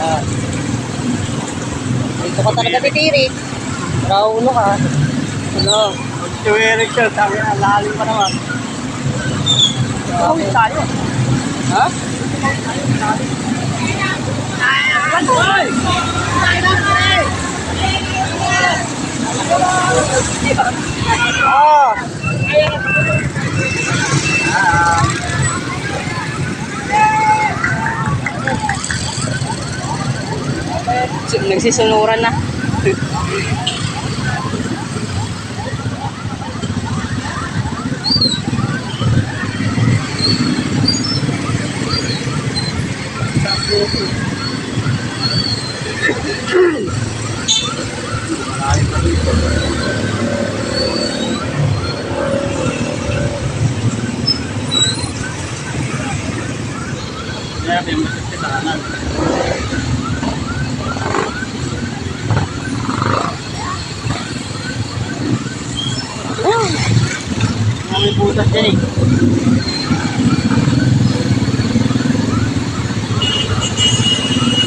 Yan. Dito ka talaga titirik. Raulo ka. Ano? Tuwirik siya, sabi na, lalim pa naman. Uy, tayo. Ha? Ah! Nagsisunuran na. Kaya yung masasitahanan. Mga may butas yan eh.